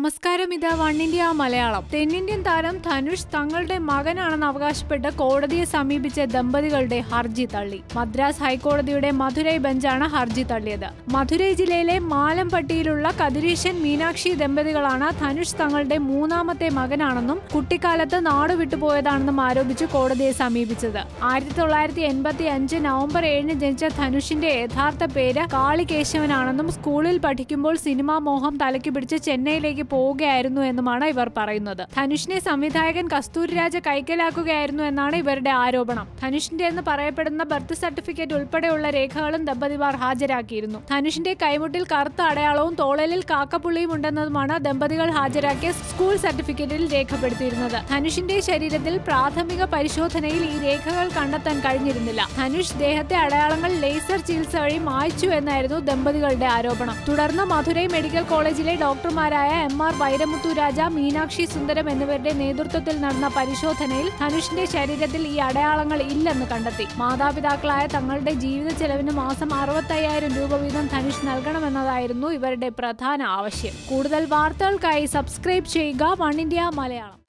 നമസ്കാരം. ഇതാ one India Malayalam. തെന്നിന്ത്യൻ താരം ധനുഷ് തങ്ങളുടെ മകനാണെന്ന് അവകാശപ്പെട്ട് കോടതിയെ സമീപിച്ച ദമ്പതികളുടെ ഹർജി തള്ളി. മദ്രാസ് ഹൈക്കോടതിയുടെ മധുരൈ ബെഞ്ചാണ് ഹർജി തള്ളിയത്. മധുരൈ ജില്ലയിലെ മാലംപട്ടിയിലുള്ള കതിരീശൻ മീനാക്ഷി ദമ്പതികളാണ് ധനുഷ് തങ്ങളുടെ മൂന്നാമത്തെ മകനാണെന്നും കുട്ടിക്കാലത്ത് നാട് വിട്ടുപോയതാണെന്നും ആരോപിച്ച് കോടതിയെ സമീപിച്ചത്. ആയിരത്തി തൊള്ളായിരത്തി എൺപത്തി അഞ്ച് നവംബർ ഏഴിന് ജനിച്ച ധനുഷിന്റെ യഥാർത്ഥ പേര് കാളികേശവനാണെന്നും സ്കൂളിൽ പഠിക്കുമ്പോൾ സിനിമാ മോഹം തലയ്ക്ക് പിടിച്ച് ചെന്നൈയിലേക്ക് പോവുകയായിരുന്നു എന്നുമാണ് ഇവർ പറയുന്നത്. ധനുഷിനെ സംവിധായകൻ കസ്തൂരി രാജ കൈക്കലാക്കുകയായിരുന്നു എന്നാണ് ഇവരുടെ ആരോപണം. ധനുഷിന്റെ എന്ന് പറയപ്പെടുന്ന ബർത്ത് സർട്ടിഫിക്കറ്റ് ഉൾപ്പെടെയുള്ള രേഖകളും ദമ്പതിമാർ ഹാജരാക്കിയിരുന്നു. ധനുഷിന്റെ കൈമുട്ടിൽ കറുത്ത അടയാളവും തോളലിൽ കാക്കപ്പുള്ളിയും ഉണ്ടെന്നതുമാണ് ദമ്പതികൾ ഹാജരാക്കിയ സ്കൂൾ സർട്ടിഫിക്കറ്റിൽ രേഖപ്പെടുത്തിയിരുന്നത്. ധനുഷിന്റെ ശരീരത്തിൽ പ്രാഥമിക പരിശോധനയിൽ ഈ രേഖകൾ കണ്ടെത്താൻ കഴിഞ്ഞിരുന്നില്ല. ധനുഷ് ദേഹത്തെ അടയാളങ്ങൾ ലേസർ ചികിത്സ വഴി മായ്ച്ചു എന്നായിരുന്നു ദമ്പതികളുടെ ആരോപണം. തുടർന്ന് മധുരൈ മെഡിക്കൽ കോളേജിലെ ഡോക്ടർമാരായ എം. ആർ വൈരമുത്തു രാജ മീനാക്ഷി സുന്ദരം എന്നിവരുടെ നേതൃത്വത്തിൽ നടന്ന പരിശോധനയിൽ ധനുഷിന്റെ ശരീരത്തിൽ ഈ അടയാളങ്ങൾ ഇല്ലെന്ന് കണ്ടെത്തി. മാതാപിതാക്കളായ തങ്ങളുടെ ജീവിത ചെലവിന് മാസം അറുപത്തയ്യായിരം രൂപ വീതം ധനുഷ് നൽകണമെന്നതായിരുന്നു ഇവരുടെ പ്രധാന ആവശ്യം. കൂടുതൽ വാർത്തകൾക്കായി സബ്സ്ക്രൈബ് ചെയ്യുക വൺ ഇന്ത്യ മലയാളം.